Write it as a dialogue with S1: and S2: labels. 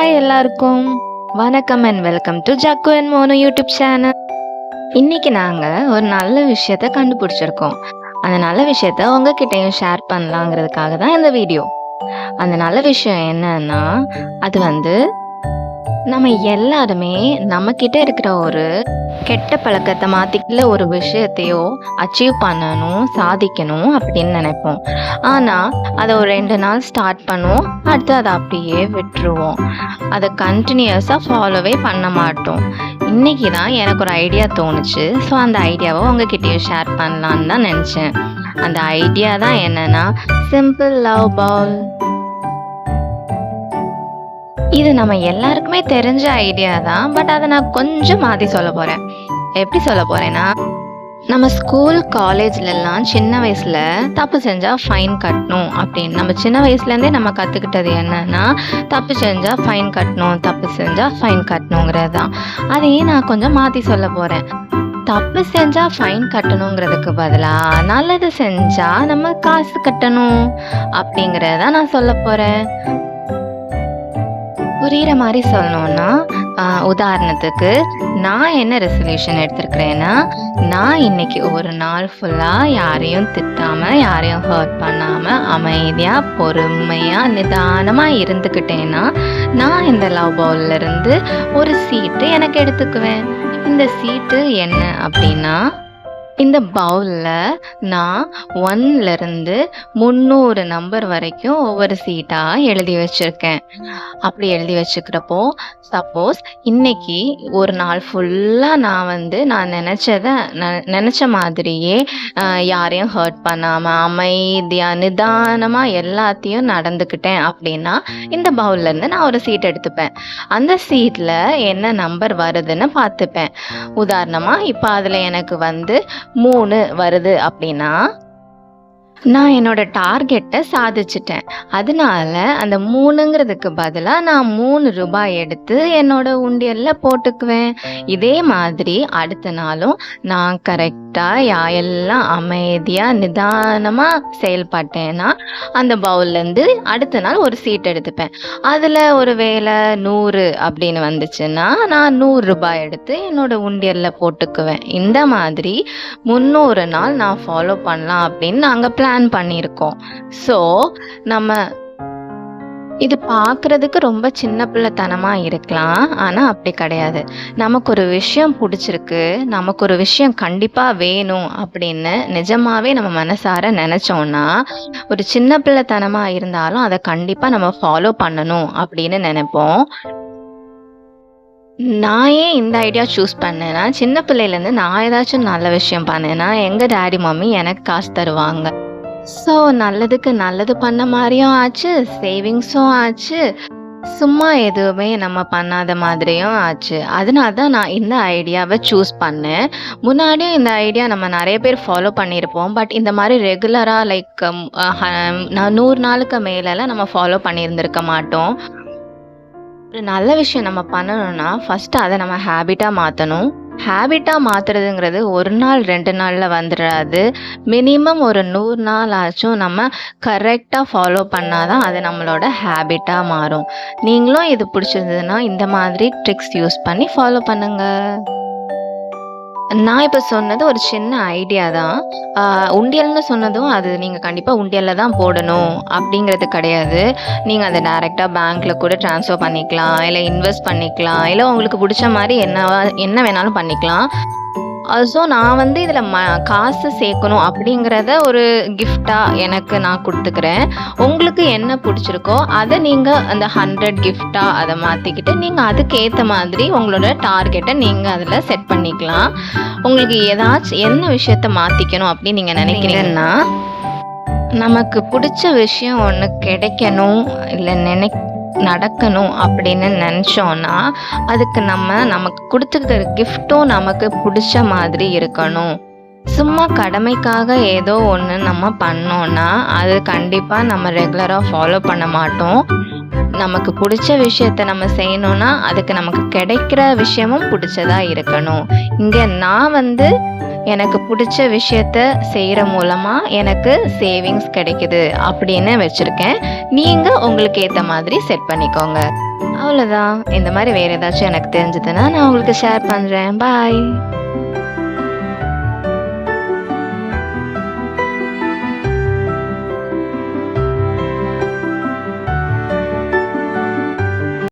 S1: Hi எல்லாருக்கும். வணக்கம் and welcome to Jakku and Monu YouTube channel. இன்னைக்கு நாங்கள் ஒரு நல்ல விஷயத்த கண்டுபிடிச்சிருக்கோம். அந்த நல்ல விஷயத்த உங்ககிட்டயும் ஷேர் பண்ணலாங்கிறதுக்காக தான் இந்த வீடியோ அந்த நல்ல விஷயம் என்னன்னா அது வந்து நம்ம எல்லாருமே நம்ம கிட்ட இருக்கிற ஒரு கெட்ட பழக்கத்தை மாத்திக்கல ஒரு விஷயத்தையோ அச்சீவ் பண்ணணும் சாதிக்கணும் அப்படின்னு நினைப்போம். ஆனா அதை ஒரு ரெண்டு நாள் ஸ்டார்ட் பண்ணுவோம் அடுத்து அதை அப்படியே விட்டுருவோம். அதை கண்டினியூஸாக ஃபாலோவே பண்ண மாட்டோம். இன்னைக்கு தான் எனக்கு ஒரு ஐடியா தோணுச்சு. ஸோ அந்த ஐடியாவை உங்ககிட்டயும் ஷேர் பண்ணலான்னு தான் நினச்சேன். அந்த ஐடியா தான் என்னன்னா சிம்பிள் லவ் பால் இது நம்ம எல்லாருக்குமே தெரிஞ்ச ஐடியா தான் பட் அதை நான் கொஞ்சம் மாற்றி சொல்ல போகிறேன் எப்படி சொல்ல போகிறேன்னா நம்ம ஸ்கூல் காலேஜ்லலாம் சின்ன வயசில் தப்பு செஞ்சால் ஃபைன் கட்டணும் அப்படின்னு. நம்ம சின்ன வயசுலேருந்தே நம்ம கற்றுக்கிட்டது என்னன்னா தப்பு செஞ்சால் ஃபைன் கட்டணும் தப்பு செஞ்சால் ஃபைன் கட்டணுங்கிறது தான். அதையே நான் கொஞ்சம் மாற்றி சொல்ல போகிறேன் தப்பு செஞ்சா ஃபைன் கட்டணுங்கிறதுக்கு பதிலாக நல்லது செஞ்சா நம்ம காசு கட்டணும் அப்படிங்கிறத நான் சொல்ல போகிறேன் புரிகிற மாதிரி சொல்லணும்னா உதாரணத்துக்கு நான் என்ன ரெசல்யூஷன் எடுத்திருக்கிறேன்னா நான் இன்னைக்கு ஒரு நாள் ஃபுல்லாக யாரையும் திட்டாமல் யாரையும் ஹர்ட் பண்ணாமல் அமைதியாக பொறுமையாக நிதானமாக இருந்துக்கிட்டேன்னா நான் இந்த லவ் பவுல்ல இருந்து ஒரு சீட்டு எனக்கு எடுத்துக்குவேன். இந்த சீட்டு என்ன அப்படின்னா இந்த பவுலில் நான் ஒன்லேருந்து முந்நூறு நம்பர் வரைக்கும் ஒவ்வொரு சீட்டாக எழுதி வச்சுருக்கேன். அப்படி எழுதி வச்சுக்கிறப்போ சப்போஸ் இன்னைக்கு ஒரு நாள் ஃபுல்லாக நான் வந்து நான் நினச்சத நினச்ச மாதிரியே யாரையும் ஹர்ட் பண்ணாமல் அமைதியாக நிதானமாக எல்லாத்தையும் நடந்துக்கிட்டேன் அப்படின்னா இந்த பவுல்லேருந்து நான் ஒரு சீட் எடுத்துப்பேன். அந்த சீட்டில் என்ன நம்பர் வருதுன்னு பார்த்துப்பேன். உதாரணமாக இப்போ அதில் எனக்கு வந்து மூணு வருது அப்படின்னா நான் என்னோட டார்கெட்டை சாதிச்சிட்டேன். அதனால அந்த மூணுங்கிறதுக்கு பதிலாக நான் மூணு ரூபாய் எடுத்து என்னோட உண்டியலில் போட்டுக்குவேன். இதே மாதிரி அடுத்த நாளும் நான் கரெக்டாக யா எல்லாம் அமைதியாக நிதானமாக செயல்பட்டேன்னா அந்த பவுல்லேருந்து அடுத்த நாள் ஒரு சீட் எடுத்துப்பேன். அதில் ஒரு வேளை நூறு அப்படின்னு வந்துச்சுன்னா நான் நூறு ரூபாய் எடுத்து என்னோட உண்டியலில் போட்டுக்குவேன். இந்த மாதிரி முந்நூறு நாள் நான் ஃபாலோ பண்ணலாம் அப்படின்னு நாங்கள் பிளான் பிளான் பண்ணியிருக்கோம். ஸோ நம்ம இது பார்க்குறதுக்கு ரொம்ப சின்ன பிள்ளைத்தனமாக இருக்கலாம். ஆனால் அப்படி கிடையாது. நமக்கு ஒரு விஷயம் பிடிச்சிருக்கு. நமக்கு ஒரு விஷயம் கண்டிப்பாக வேணும் அப்படின்னு நிஜமாகவே நம்ம மனசார நினச்சோன்னா ஒரு சின்ன பிள்ளைத்தனமாக இருந்தாலும் அதை கண்டிப்பாக நம்ம ஃபாலோ பண்ணணும் அப்படின்னு நினைப்போம். நான் ஏன் இந்த ஐடியா சூஸ் பண்ணேன்னா சின்ன பிள்ளையிலேருந்து நான் ஏதாச்சும் நல்ல விஷயம் பண்ணேன்னா எங்கள் டேடி மம்மி எனக்கு காசு தருவாங்க. ஸோ நல்லதுக்கு நல்லது பண்ண மாதிரியும் ஆச்சு சேவிங்ஸும் ஆச்சு. சும்மா எதுவுமே நம்ம பண்ணாத மாதிரியும் ஆச்சு. அதனால தான் நான் இந்த ஐடியாவை சூஸ் பண்ணேன். முன்னாடியும் இந்த ஐடியா நம்ம நிறைய பேர் ஃபாலோ பண்ணியிருப்போம். பட் இந்த மாதிரி ரெகுலராக லைக் நான் நூறு நாளுக்கு மேலெல்லாம் நம்ம ஃபாலோ பண்ணியிருந்திருக்க மாட்டோம். ஒரு நல்ல விஷயம் நம்ம பண்ணணும்னா ஃபஸ்ட்டு அதை நம்ம ஹேபிட்டாக மாற்றணும் ஹேபிட்டாக மாற்றுறதுங்கிறது ஒரு நாள் ரெண்டு நாளில் வந்துடாது மினிமம் ஒரு நூறு நாள் ஆச்சும் நம்ம கரெக்டாக ஃபாலோ பண்ணால் தான் அது நம்மளோட ஹேபிட்டாக மாறும். நீங்களும் இது பிடிச்சிருந்ததுன்னா இந்த மாதிரி ட்ரிக்ஸ் யூஸ் பண்ணி ஃபாலோ பண்ணுங்கள் நான் இப்போ சொன்னது ஒரு சின்ன ஐடியா தான். உண்டியல்னு சொன்னதும் அது நீங்கள் கண்டிப்பாக உண்டியலில் தான் போடணும் அப்படிங்கிறது கிடையாது. நீங்கள் அதை டைரெக்டாக பேங்க்கில் கூட ட்ரான்ஸ்ஃபர் பண்ணிக்கலாம் இல்லை இன்வெஸ்ட் பண்ணிக்கலாம் இல்லை உங்களுக்கு பிடிச்ச மாதிரி என்னவா என்ன வேணாலும் பண்ணிக்கலாம். ஸோ நான் வந்து இதில் ம காசு சேர்க்கணும் அப்படிங்கிறத ஒரு கிஃப்டாக எனக்கு நான் கொடுத்துக்கிறேன். உங்களுக்கு என்ன பிடிச்சிருக்கோ அதை நீங்கள் அந்த ஹண்ட்ரட் கிஃப்டாக அதை மாற்றிக்கிட்டு நீங்கள் அதுக்கேற்ற மாதிரி உங்களோட டார்கெட்டை நீங்கள் அதில் செட் பண்ணிக்கலாம். உங்களுக்கு ஏதாச்சும் என்ன விஷயத்த மாற்றிக்கணும் அப்படின்னு நீங்கள் நினைக்கிறீங்கன்னா நமக்கு பிடிச்ச விஷயம் ஒன்று கிடைக்கணும் இல்லை நினை நடக்கணும் அப்படின்னு நினச்சோன்னா அதுக்கு நம்ம நமக்கு கொடுத்துருக்கிற கிஃப்ட்டும் நமக்கு பிடிச்ச மாதிரி இருக்கணும். சும்மா கடமைக்காக ஏதோ ஒன்று நம்ம பண்ணோன்னா அது கண்டிப்பாக நம்ம ரெகுலராக ஃபாலோ பண்ண மாட்டோம். நமக்கு பிடிச்ச விஷயத்த நம்ம செய்யணும்னா அதுக்கு நமக்கு கிடைக்கிற விஷயமும் பிடிச்சதா இருக்கணும். இங்கே நான் வந்து எனக்கு பிடிச்ச விஷயத்த செய்கிற மூலமாக எனக்கு சேவிங்ஸ் கிடைக்குது அப்படின்னு வச்சுருக்கேன். நீங்கள் உங்களுக்கு ஏற்ற மாதிரி செட் பண்ணிக்கோங்க. அவ்வளோதான் இந்த மாதிரி வேறு ஏதாச்சும் எனக்கு தெரிஞ்சதுன்னா நான் உங்களுக்கு ஷேர் பண்ணுறேன் பாய்